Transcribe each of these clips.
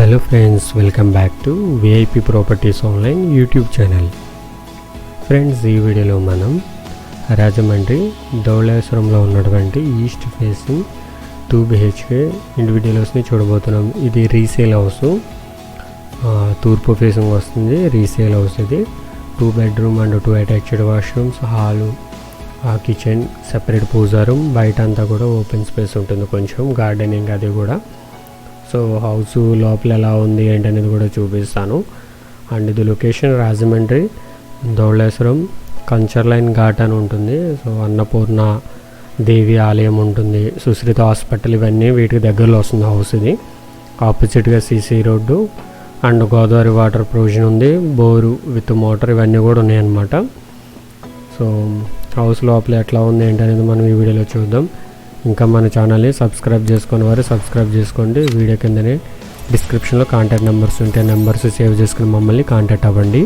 Hello friends welcome back to VIP properties online YouTube channel friends ఈ వీడియోలో మనం రాజమండ్రి ధవళేశ్వరంలో ఉన్నటువంటి ఈస్ట్ ఫేసింగ్ టూ బిహెచ్కే ఇండివిజువల్స్ని చూడబోతున్నాం. ఇది రీసేల్ హౌస్ తూర్పు ఫేసింగ్ వస్తుంది. రీసేల్ హౌస్ ఇది. Two bedroom and two attached washrooms hall ఆ కిచెన్ సెపరేట్ పూజా రూమ్ బయట అంతా కూడా ఓపెన్ స్పేస్ ఉంటుంది. కొంచెం గార్డెనింగ్ అది కూడా. సో హౌస్ లోపల ఎలా ఉంది ఏంటి అనేది కూడా చూపిస్తాను. అండ్ ఇది లొకేషన్ రాజమండ్రి ధౌళేశ్వరం కంచర్ లైన్ ఘాట్ అని ఉంటుంది. సో అన్నపూర్ణ దేవి ఆలయం ఉంటుంది. సుశ్రిత హాస్పిటల్ ఇవన్నీ వీటికి దగ్గరలో వస్తుంది హౌస్ ఇది. ఆపోజిట్గా CC road and Godavari water provision ఉంది. బోరు విత్ మోటార్ ఇవన్నీ కూడా ఉన్నాయన్నమాట. సో హౌస్ లోపల ఎట్లా ఉంది ఏంటనేది మనం ఈ వీడియోలో చూద్దాం. ఇంకా మన ఛానల్ని సబ్స్క్రైబ్ చేసుకుని వారు సబ్స్క్రైబ్ చేసుకోండి. వీడియో కిందనే డిస్క్రిప్షన్లో కాంటాక్ట్ నెంబర్స్ ఉంటే నెంబర్స్ సేవ్ చేసుకుని మమ్మల్ని కాంటాక్ట్ అవ్వండి.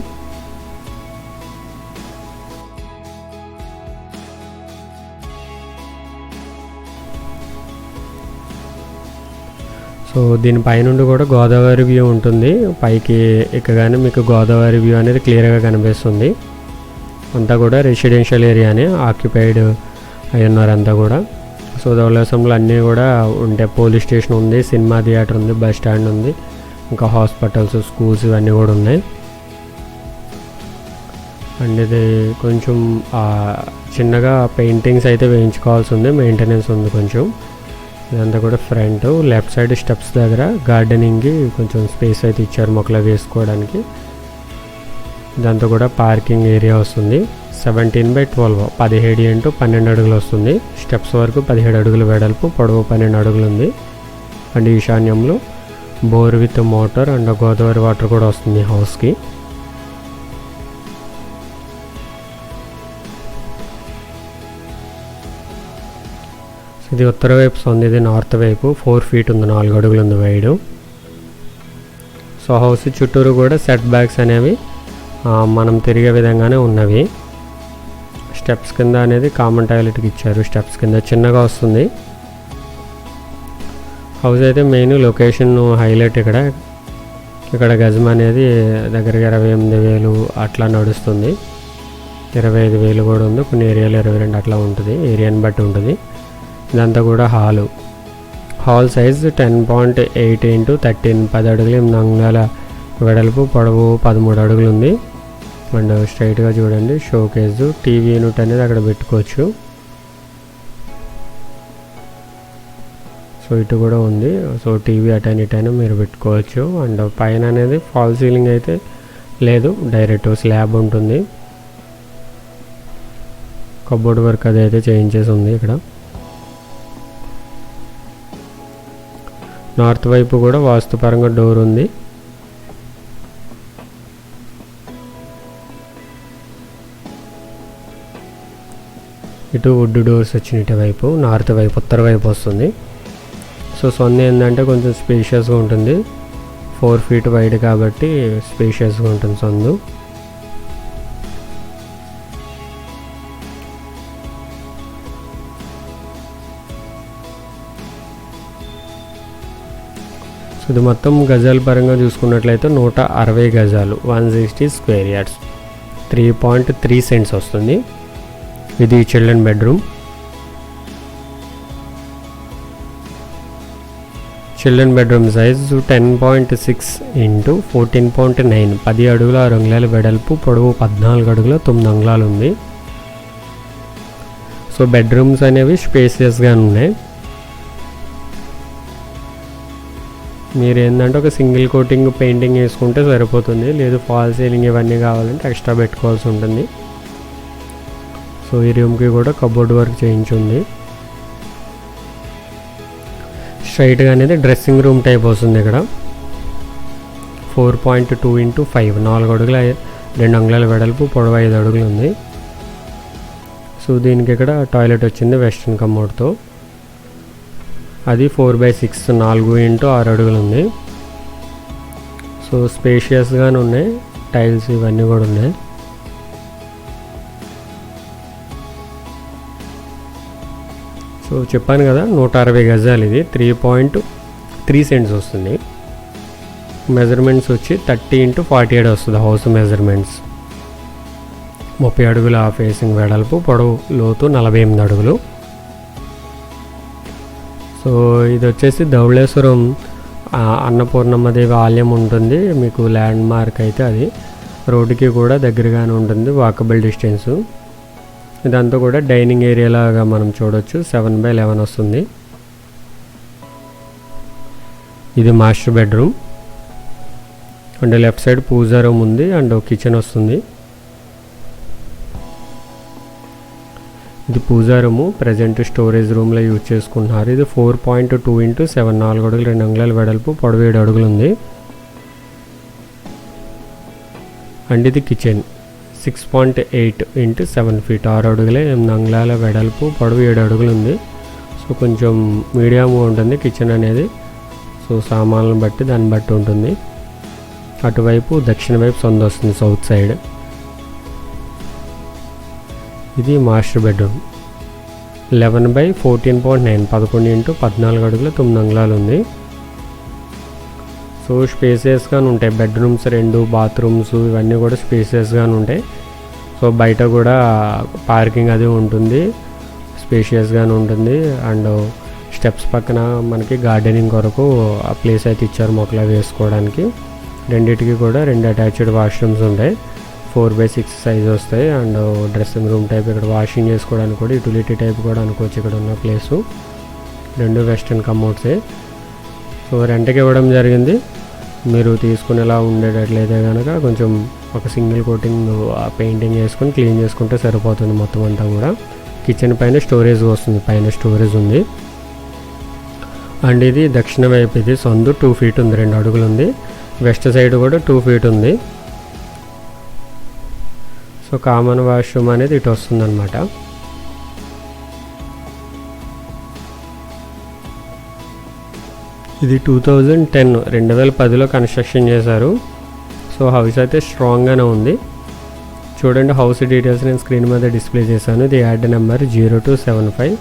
సో దీనిపై నుండి కూడా గోదావరి వ్యూ ఉంటుంది. పైకి ఎక్కగానే మీకు గోదావరి వ్యూ అనేది క్లియర్గా కనిపిస్తుంది. అంతా కూడా రెసిడెన్షియల్ ఏరియానే ఆక్యుపైడ్ అయి ఉన్నారు అంతా కూడా. సో ధవళేశ్వరంలో అన్నీ కూడా ఉంటాయి పోలీస్ స్టేషన్ ఉంది సినిమా థియేటర్ ఉంది బస్ స్టాండ్ ఉంది ఇంకా హాస్పిటల్స్ స్కూల్స్ ఇవన్నీ కూడా ఉన్నాయి. అండ్ ఇది కొంచెం చిన్నగా పెయింటింగ్స్ అయితే వేయించుకోవాల్సి ఉంది మెయింటెనెన్స్ ఉంది కొంచెం. ఇదంతా కూడా ఫ్రంట్ లెఫ్ట్ సైడ్ స్టెప్స్ దగ్గర గార్డెనింగ్కి కొంచెం స్పేస్ అయితే ఇచ్చారు మొక్కలు వేసుకోవడానికి. దాంతో కూడా పార్కింగ్ ఏరియా వస్తుంది. సెవెంటీన్ బై ట్వెల్వ్ పదిహేడు ఇంటూ పన్నెండు అడుగులు వస్తుంది. స్టెప్స్ వరకు పదిహేడు అడుగులు వెడల్పు పొడవు పన్నెండు అడుగులు ఉంది. అండ్ ఈశాన్యంలో bore with motor and Godavari water కూడా వస్తుంది హౌస్కి. ఇది ఉత్తర వైపు సొంది ఇది నార్త్ వైపు. ఫోర్ ఫీట్ ఉంది నాలుగు అడుగులు ఉంది వైడు. సో హౌస్ చుట్టూరు కూడా సెట్ బ్యాక్స్ అనేవి మనం తిరిగే విధంగానే ఉన్నవి. స్టెప్స్ కింద అనేది కామన్ టాయిలెట్కి ఇచ్చారు. స్టెప్స్ కింద చిన్నగా వస్తుంది. హౌస్ అయితే మెయిన్ లొకేషన్ హైలైట్ ఇక్కడ. ఇక్కడ గజం అనేది దగ్గరగా ఇరవై ఎనిమిది వేలు అట్లా నడుస్తుంది. ఇరవై ఐదు వేలు కూడా ఉంది. కొన్ని ఏరియాలో ఇరవై రెండు అట్లా ఉంటుంది. ఏరియాని బట్టి ఉంటుంది. ఇదంతా కూడా hall. Hall size ten point eight into thirteen. పది అడుగులు ఎనిమిది అంగుళాల వెడల్పు. పొడవు పదమూడు అడుగులు ఉంది. అండ్ స్ట్రైట్గా చూడండి షో కేసు టీవీ యూనిట్ అనేది అక్కడ పెట్టుకోవచ్చు. సో ఇటు కూడా ఉంది. సో టీవీ అటైన్ ఇటైన్ మీరు పెట్టుకోవచ్చు. అండ్ పైన అనేది ఫాల్ సీలింగ్ అయితే లేదు డైరెక్ట్ స్లాబ్ ఉంటుంది. కబోర్డ్ వర్క్ అది అయితే చేయించేసి ఉంది ఇక్కడ. నార్త్ వైపు కూడా వాస్తుపరంగా డోర్ ఉంది. ఇటు వుడ్ డోర్స్ వచ్చిన ఇటువైపు నార్త్ వైపు ఉత్తర వైపు వస్తుంది. సో సొన్న ఏంటంటే కొంచెం స్పేషియస్గా ఉంటుంది. ఫోర్ ఫీట్ వైడ్ కాబట్టి స్పేషియస్గా ఉంటుంది సొందు సో ఇది మొత్తం గజాల పరంగా చూసుకున్నట్లయితే నూట అరవై గజాలు one sixty square yards three point three cents వస్తుంది. ఇది children bedroom. Children bedroom size ten point six into fourteen point nine. పది అడుగుల ఆరు అంగుళాల వెడల్పు పొడవు పద్నాలుగు అడుగుల తొమ్మిది అంగుళాలు ఉంది. సో బెడ్రూమ్స్ అనేవి స్పేసియస్గా ఉన్నాయి. మీరు ఏంటంటే ఒక సింగిల్ కోటింగ్ పెయింటింగ్ వేసుకుంటే సరిపోతుంది. లేదు ఫాల్ సీలింగ్ ఇవన్నీ కావాలంటే ఎక్స్ట్రా పెట్టుకోవాల్సి ఉంటుంది. సో ఈ రూమ్కి కూడా కబోర్డ్ వర్క్ చేయించుంది. స్ట్రైట్గా అనేది డ్రెస్సింగ్ రూమ్ టైప్ వస్తుంది ఇక్కడ. Four point two into five నాలుగు అడుగుల రెండు అంగుళాల వెడల్పు పొడవు ఐదు అడుగులు ఉంది. సో దీనికి ఇక్కడ టాయిలెట్ వచ్చింది వెస్ట్రన్ కమోడ్తో అది ఫోర్ బై సిక్స్ నాలుగు ఇంటూ ఆరు అడుగులు ఉంది. సో స్పేషియస్గానే ఉన్నాయి. టైల్స్ ఇవన్నీ కూడా ఉన్నాయి. సో చెప్పాను కదా నూట అరవై గజాలు ఇది. త్రీ పాయింట్ త్రీ సెంట్స్ వస్తుంది. మెజర్మెంట్స్ వచ్చి థర్టీ ఇంటూ ఫార్టీ ఎయిట్ వస్తుంది హౌస్ మెజర్మెంట్స్. ముప్పై అడుగుల ఫేసింగ్ వెడల్పు పొడవు లోతు నలభై ఎనిమిది అడుగులు. సో ఇది వచ్చేసి ధవళేశ్వరం అన్నపూర్ణమ్మదేవి ఆలయం ఉంటుంది. మీకు ల్యాండ్ మార్క్ అయితే అది. రోడ్డుకి కూడా దగ్గరగానే ఉంటుంది వాకబుల్ డిస్టెన్సు ఇదంతా కూడా డైనింగ్ ఏరియా లాగా మనం చూడొచ్చు. సెవెన్ బై లెవెన్ వస్తుంది. ఇది master bedroom. And left side puja room ఉంది అండ్ కిచెన్ వస్తుంది. ఇది పూజా రూము. ప్రజెంట్ స్టోరేజ్ రూమ్లో యూజ్ చేసుకుంటున్నారు. ఇది four point two into seven నాలుగు అడుగులు రెండు అంగుళాల వెడల్పు పొడవేడు ఏడు అడుగులు ఉంది. అండ్ ఇది kitchen. Six point eight into seven feet ఆరు అడుగులే ఎనిమిది అంగుళాల వెడల్పు పొడవు ఏడు అడుగులు ఉంది. సో కొంచెం మీడియం ఉంటుంది కిచెన్ అనేది. సో సామాన్లను బట్టి దాన్ని బట్టి ఉంటుంది. అటువైపు దక్షిణ వైపు సొంత వస్తుంది సౌత్ సైడ్ ఇది master bedroom eleven by fourteen point nine పదకొండు ఇంటూ పద్నాలుగు అడుగుల తొమ్మిది అంగుళాలు ఉంది. సో స్పేసెస్గానే ఉంటాయి. బెడ్రూమ్స్ రెండు బాత్రూమ్స్ ఇవన్నీ కూడా స్పేసెస్గానే ఉంటాయి. సో బయట కూడా పార్కింగ్ అది ఉంటుంది. స్పేషియస్గానే ఉంటుంది. అండ్ స్టెప్స్ పక్కన మనకి గార్డెనింగ్ కొరకు ఆ ప్లేస్ అయితే ఇచ్చారు మొక్కలు వేసుకోవడానికి. రెండిటికి కూడా రెండు అటాచ్డ్ వాష్రూమ్స్ ఉంటాయి. ఫోర్ బై సిక్స్ సైజ్ వస్తాయి. అండ్ డ్రెస్సింగ్ రూమ్ టైప్ ఇక్కడ వాషింగ్ చేసుకోవడానికి కూడా యూటిలిటీ టైప్ కూడా అనుకోవచ్చు ఇక్కడ ఉన్న ప్లేసు రెండు వెస్ట్రన్ కమోడ్సే సో రెంట్కి ఇవ్వడం జరిగింది. మీరు తీసుకునేలా ఉండేటట్లయితే కనుక కొంచెం ఒక సింగిల్ కోటింగ్ పెయింటింగ్ వేసుకొని క్లీన్ చేసుకుంటే సరిపోతుంది మొత్తం అంతా కూడా. కిచెన్ పైన స్టోరేజ్ వస్తుంది పైన స్టోరేజ్ ఉంది. అండ్ ఇది దక్షిణ వైపు ఇది సొందు టూ ఫీట్ ఉంది రెండు అడుగులు ఉంది. వెస్ట్ సైడ్ కూడా టూ ఫీట్ ఉంది. సో కామన్ వాష్రూమ్ అనేది ఇటు వస్తుందన్నమాట. ఇది టూ థౌజండ్ టెన్ రెండు వేల పదిలో కన్స్ట్రక్షన్ చేశారు. సో హౌస్ అయితే స్ట్రాంగ్గానే ఉంది. చూడండి హౌస్ డీటెయిల్స్ నేను స్క్రీన్ మీద డిస్ప్లే చేశాను. ఇది ad number zero two seven five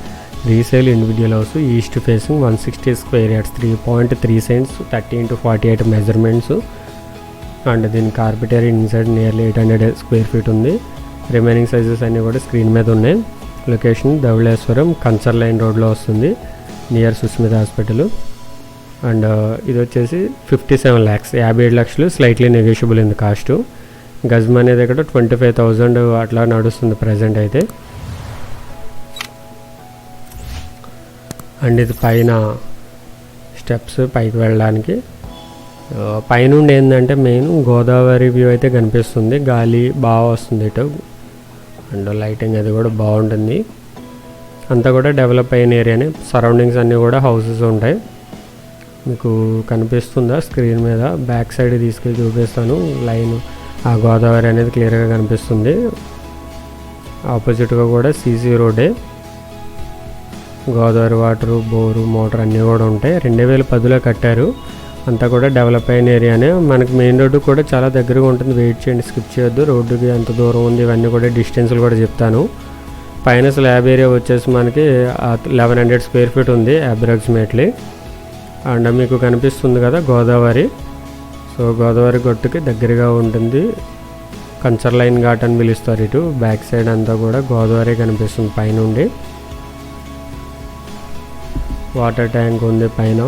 resale individual house east facing one sixty square yards three point three cents thirty into forty eight measurements and దీని carpet area inside nearly eight hundred square feet ఉంది. Remaining sizes అన్నీ కూడా screen మీద ఉన్నాయి. Location Dhavaleswaram cancer line రోడ్లో వస్తుంది. Near Sushmita hospital and uh, ఇది వచ్చేసి ఫిఫ్టీ సెవెన్ ల్యాక్స్ యాభై ఏడు లక్షలు స్లైట్లీ నెగోషియబుల్ ఉంది కాస్ట్ గజ్మా అనేది ఇక్కడ ట్వంటీ ఫైవ్ థౌజండ్ అట్లా నడుస్తుంది ప్రజెంట్ అయితే. అండ్ ఇది పైన స్టెప్స్ పైకి వెళ్ళడానికి. Uh, పైనుండి ఏంటంటే మెయిన్ గోదావరి వ్యూ అయితే కనిపిస్తుంది. గాలి బాగా వస్తుంది ఇటు. అండ్ లైటింగ్ అది కూడా బాగుంటుంది. అంతా కూడా డెవలప్ అయిన ఏరియానే సరౌండింగ్స్ అన్నీ కూడా హౌసెస్ ఉంటాయి. మీకు కనిపిస్తుందా స్క్రీన్ మీద? బ్యాక్ సైడ్ తీసుకెళ్ళి చూపిస్తాను. లైన్ ఆ గోదావరి అనేది క్లియర్గా కనిపిస్తుంది. ఆపోజిట్గా కూడా సీసీ రోడ్డే. గోదావరి వాటరు బోరు మోటార్ అన్నీ కూడా ఉంటాయి. రెండు వేల పదిలో కట్టారు. అంతా కూడా డెవలప్ అయిన ఏరియానే. మనకి మెయిన్ రోడ్డు కూడా చాలా దగ్గరగా ఉంటుంది. వెయిట్ చేయండి స్కిప్ చేయొద్దు. రోడ్డుకి ఎంత దూరం ఉంది ఇవన్నీ కూడా డిస్టెన్స్లు కూడా చెప్తాను. పైన స్లాబ్ ఏరియా వచ్చేసి మనకి లెవెన్ హండ్రెడ్ స్క్వేర్ ఫీట్ ఉంది అప్రాక్సిమేట్లీ అండ్ మీకు కనిపిస్తుంది కదా గోదావరి. సో గోదావరి గొట్టుకి దగ్గరగా ఉంటుంది. కంచర్ లైన్ ఘాట్ అని పిలుస్తారు ఇటు. బ్యాక్ సైడ్ అంతా కూడా గోదావరి కనిపిస్తుంది పైనుండి. వాటర్ ట్యాంక్ ఉంది పైన.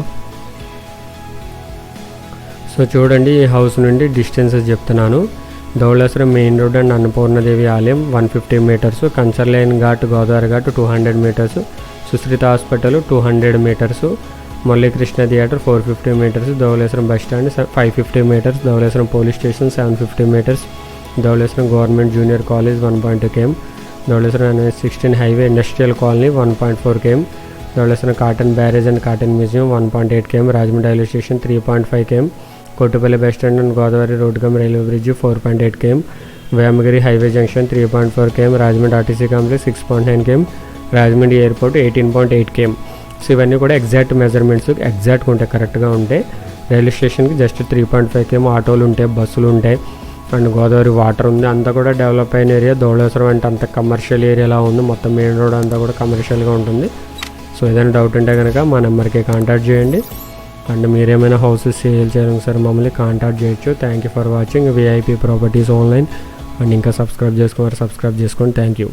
సో చూడండి ఈ హౌస్ నుండి డిస్టెన్సెస్ చెప్తున్నాను. Dhavaleswaram main road and Annapurnadevi ఆలయం వన్ ఫిఫ్టీ మీటర్స్ కంచర్ line ghat Godavari ghat two hundred meters Sushrita hospital two hundred meters Muralikrishna theatre four fifty meters Dhavaleswaram bus stand five fifty meters Dhavaleswaram police station seven fifty meters Dhavaleswaram government junior college one point KM Dhavaleswaram NH sixteen highway industrial colony one point four KM Dhavaleswaram Cotton barrage and Cotton museum one point eight KM Rajahmundry railway station three point five KM Kottupalli bus stand and Godavari road cum railway bridge four point eight KM Vemagiri highway junction three point four KM Rajahmundry RTC complex six point nine KM Rajahmundry airport eighteen point eight KM so ఇవన్నీ కూడా exact measurements ఎగ్జాక్ట్గా ఉంటాయి కరెక్ట్గా ఉంటాయి. Railway స్టేషన్కి just three point five KM ఆటోలు ఉంటాయి బస్సులు ఉంటాయి. అండ్ గోదావరి వాటర్ ఉంది అంతా కూడా డెవలప్ అయిన ఏరియా. ధవళేశ్వరం అంటే అంత కమర్షియల్ ఏరియాలా ఉంది మొత్తం మెయిన్ రోడ్ అంతా కూడా కమర్షియల్గా ఉంటుంది. సో ఏదైనా డౌట్ ఉంటే కనుక మా నెంబర్కి కాంటాక్ట్ చేయండి. అండ్ మీరేమైనా హౌసెస్ సేల్ చేయాలని సార్ మమ్మల్ని కాంటాక్ట్ చేయొచ్చు. Thank you for watching VIP properties online and ఇంకా సబ్స్క్రైబ్ చేసుకోవాలి సబ్స్క్రైబ్ చేసుకోండి. Thank you